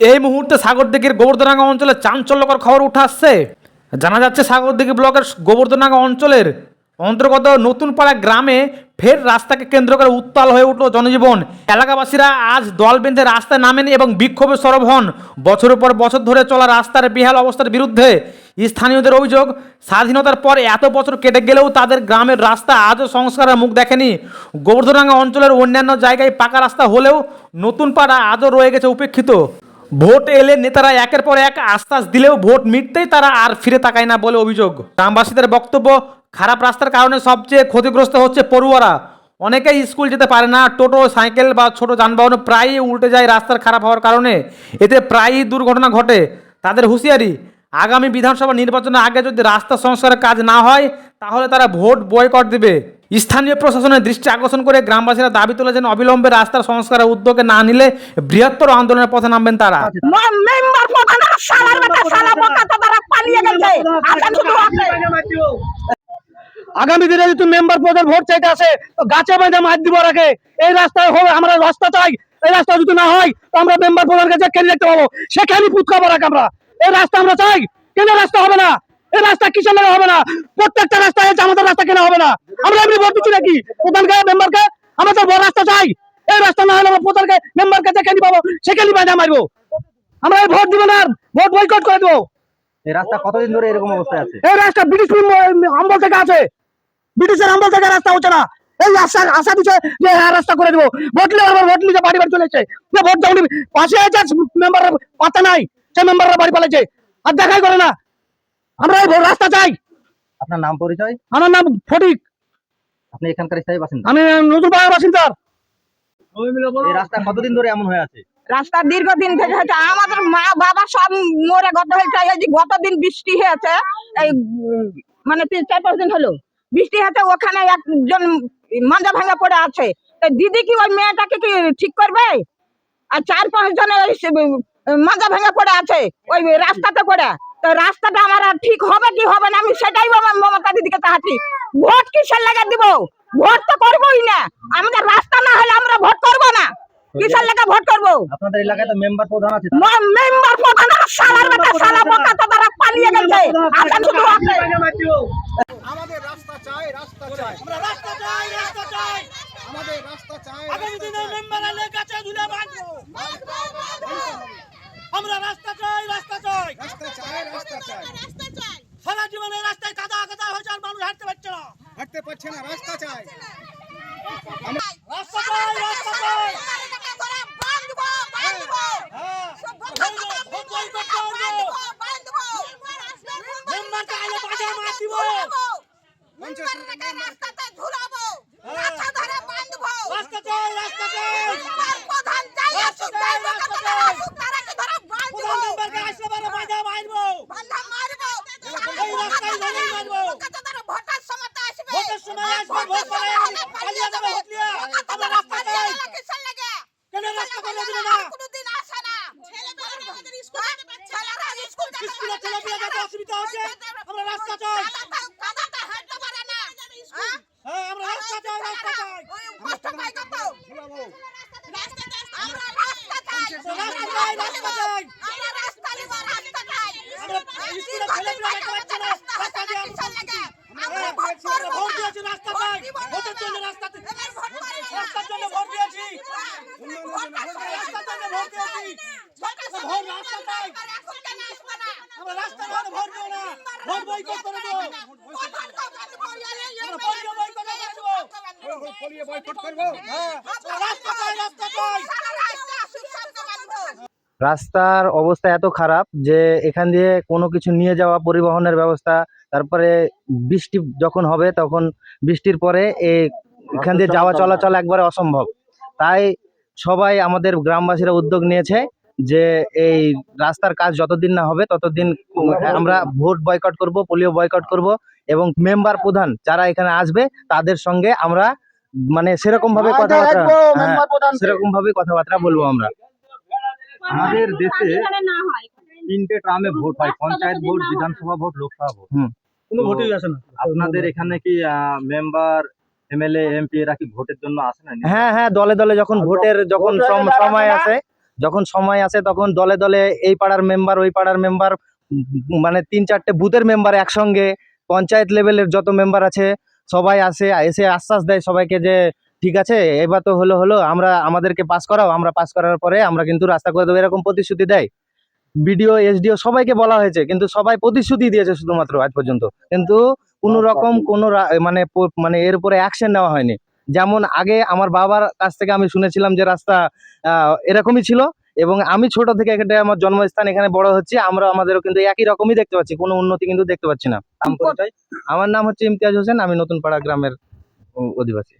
এই মুহূর্তে সাগরদিঘির গোবর্ধনাঙ্গা অঞ্চলে চাঞ্চল্যকর খবর উঠে আসছে। জানা যাচ্ছে সাগরদিঘি ব্লকের গোবর্ধনাঙ্গা অঞ্চলের অন্তর্গত নতুনপাড়া গ্রামে ফের রাস্তাকে কেন্দ্র করে উত্তাল হয়ে উঠল জনজীবন। এলাকাবাসীরা আজ দল বেঁধে রাস্তায় নামেন এবং বিক্ষোভে সরব হন। বছরের পর বছর ধরে চলা রাস্তার বেহাল অবস্থার বিরুদ্ধে স্থানীয়দের অভিযোগ, স্বাধীনতার পর এত বছর কেটে গেলেও তাদের গ্রামের রাস্তা আজও সংস্কারের মুখ দেখেনি। গোবর্ধনাঙ্গা অঞ্চলের অন্যান্য জায়গায় পাকা রাস্তা হলেও নতুন পাড়া আজও রয়ে গেছে উপেক্ষিত। ভোট এলে নেতারা একের পর এক আশ্বাস দিলেও ভোট মিটতেই তারা আর ফিরে তাকায় না বলে অভিযোগ। গ্রামবাসীদের বক্তব্য, খারাপ রাস্তার কারণে সবচেয়ে ক্ষতিগ্রস্ত হচ্ছে পড়ুয়ারা। অনেকেই স্কুল যেতে পারে না, টোটো, সাইকেল বা ছোট যানবাহন প্রায়ই উল্টে যায় রাস্তার খারাপ হওয়ার কারণে। এতে প্রায়ই দুর্ঘটনা ঘটে। তাদের হুঁশিয়ারি, আগামী বিধানসভা নির্বাচনের আগে যদি রাস্তা সংস্কারের কাজ না হয়, তাহলে তারা ভোট বয়কট দেবে। স্থানীয় প্রশাসনের দৃষ্টি আকর্ষণ করে গ্রামবাসীরা দাবি তুলেছেন অবিলম্বে রাস্তার সংস্কারের উদ্যোগে না নিলে বৃহত্তর আন্দোলনের পথে নামবেন তারা। প্রধান আগামী দিনে যদি মেম্বার পদের ভোট চাইতে আসে তো গাছে বেঁধে মাছ দিব রাখে এই রাস্তায় হবে আমরা রাস্তা চাই। এই রাস্তা যদি না হয় তো আমরা মেম্বার প্রধানকে যে কেন দেখতে পাবো সেখানে পুত খাব রাখ আমরা। এই রাস্তা আমরা চাই। কেন রাস্তা হবে না? এই রাস্তা কিসের লাগে হবে না? প্রত্যেকটা রাস্তায় আমাদের রাস্তা কেন হবে না। আমরা এমনি ভোট দিচ্ছি নাকি? প্রধানকে মেম্বারকে? আমরা তো বড় রাস্তা চাই। এই রাস্তা না হলে আমরা প্রধানকে মেম্বারকে যে কেন পাবো সেখানে বাধা মারবো। আমরা এই ভোট দিব না ভোট বয়কট করে দেবো। এই রাস্তা কতদিন ধরে এরকম অবস্থায় আছে? এই রাস্তা ব্রিটিশ আমল থেকে আছে। ব্রিটিশের আমল থেকে রাস্তা হচ্ছে না। এই আশা আশা দিচ্ছে যে হ্যাঁ রাস্তা করে দেবো। ভোট আবার ভোট নিতে বাড়ি বাড়ি ভোট যখন পাশে আছে মেম্বার পাতা নাই সে মেম্বাররা বাড়ি পালাইছে। আর দেখাই করে না। আমরা এই রাস্তা চাই আপনার নাম পরিচয়? আমার নাম ফটিক। আপনি এখানকার স্থায়ী বাসিন্দা? আমি নতুন পাড়ার বাসিন্দার এই রাস্তা কতদিন ধরে এমন হয়ে আছে? রাস্তা দীর্ঘদিন থেকে হয়েছে। আমাদের মা বাবা সব মরে গত হয়েছে। এই যে গতদিন বৃষ্টি হয়েছে এই মানে তিন চার পাঁচ দিন হলো। বৃষ্টি হয়েছে ওখানে একজন মাজা ভাঙা পড়ে আছে। দিদি কি ওই মেয়েটাকে কি ঠিক করবে? আর চার পাঁচ জনের ওই উম, ভাঙা পড়ে আছে ওই রাস্তাতে পড়ে তো রাস্তাটা আমার আর ঠিক হবে কি হবে না? আমি সেটাই মম- মমতা দিদিকে চাহাচ্ছি। ভোট কিসের লাগা দিব? ভোট তো করবোই না। আমাদের রাস্তা না হলে আমরা ভোট করব না। কিসের লাগা ভোট করব? আপনাদের এলাকায় তো মেম্বার প্রধান আছে মেম্বার প্রধান আর বেটা শালা বোকা তো তারা পালিয়ে গেছে। আসাম শুধু আমাদের রাস্তা চাই রাস্তা চাই আমরা রাস্তা চাই রাস্তা চাই। আমাদের রাস্তা চাই আগামী দিনে মেম্বারের কাছে ঝুলে বাঁধবো। আমরা রাস্তা চাই রাস্তা চাই রাস্তা চাই রাস্তা চাই সারা জীবনে রাস্তায় কাদা কাদা হয়েছে আর মানুষ হাঁটতে পারছে না হাঁটতে পারছে না রাস্তা চাই রাস্তা চাই রাস্তা চাই হ্যাঁ রাস্তা চাই রাস্তা চাই প্রধান মেম্বারকে আসলে বারে বাজা মারবো এই রাস্তায় ধরেই মারবো ভোটের সময় আসবে ভোট করে পালিয়ে যাবে ভোট নিয়ে আমরা রাস্তা চাই কেন রাস্তা করে দিল না স্কুলে ছেলে মেয়ে যেতে অসুবিধা হচ্ছে আমরা রাস্তা চাই। হ্যাঁ আমরা রাস্তা চাই রাস্তা চাই। রাস্তা চাই। রাস্তা চাই রাস্তার জন্য ভোট দিয়েছি। রাস্তার জন্য ভোট দিয়েছি। রাস্তা চাই। আমরা রাস্তা ঘাটে ভোট দেবো। না। ভোট বয়কট করে দেবো। আমরা বয়কট করে দেবো। হ্যাঁ রাস্তা চাই রাস্তা চাই রাস্তার অবস্থা এত খারাপ যে এখান দিয়ে কোনো কিছু নিয়ে যাওয়া পরিবহনের ব্যবস্থা তারপরে বৃষ্টি যখন হবে তখন বৃষ্টির পরে এখান দিয়ে যাওয়া চলাচল একবারে অসম্ভব। তাই সবাই আমাদের গ্রামবাসীরা উদ্যোগ নিয়েছে। যে এই রাস্তার কাজ যতদিন না হবে ততদিন আমরা ভোট বয়কট করব পোলিও বয়কট করব এবং মেম্বার প্রধান যারা এখানে আসবে তাদের সঙ্গে আমরা মানে সেরকম ভাবে কথাবার্তা হ্যাঁ, সেরকম ভাবে কথাবার্তা বলব আমরা। আমাদের দেশে তিনটে ট্রামে ভোট হয় panchayat vote Vidhan Sabha vote Lok Sabha vote. কোনো ভোটই আসে না। আপনাদের এখানে কি মেম্বার এমএলএ এমপি এরা কি ভোটের জন্য আসে না? হ্যাঁ হ্যাঁ দলে দলে যখন ভোটের যখন সম- সময় আসে যখন সময় আসে তখন দলে দলে এই পাড়ার মেম্বার ওই পাড়ার মেম্বার মানে তিন চারটে বুথের মেম্বার একসঙ্গে পঞ্চায়েত লেভেলের যত মেম্বার আছে সবাই আসে এসে আশ্বাস দেয় সবাইকে যে ঠিক আছে এবার তো হলো হলো আমরা আমাদেরকে পাস করাও আমরা পাস করার পরে আমরা কিন্তু রাস্তা করে দেবো। এরকম প্রতিশ্রুতি দেয়। বিডিও এসডিও সবাইকে বলা হয়েছে কিন্তু সবাই প্রতিশ্রুতি দিয়েছে শুধুমাত্র আজ পর্যন্ত। কিন্তু কোনো রকম কোনো মানে মানে এর উপরে অ্যাকশন নেওয়া হয়নি। যেমন আগে আমার বাবার কাছ থেকে আমি শুনেছিলাম যে রাস্তা আহ, এরকমই ছিল এবং আমি ছোট থেকে এখানে আমার জন্মস্থান এখানে বড় হচ্ছে আমরা আমাদেরও কিন্তু একই রকমই দেখতে পাচ্ছি কোনো উন্নতি কিন্তু দেখতে পাচ্ছি না। আমার নাম হচ্ছে ইমতিয়াজ হোসেন আমি নতুন পাড়া গ্রামের অধিবাসী।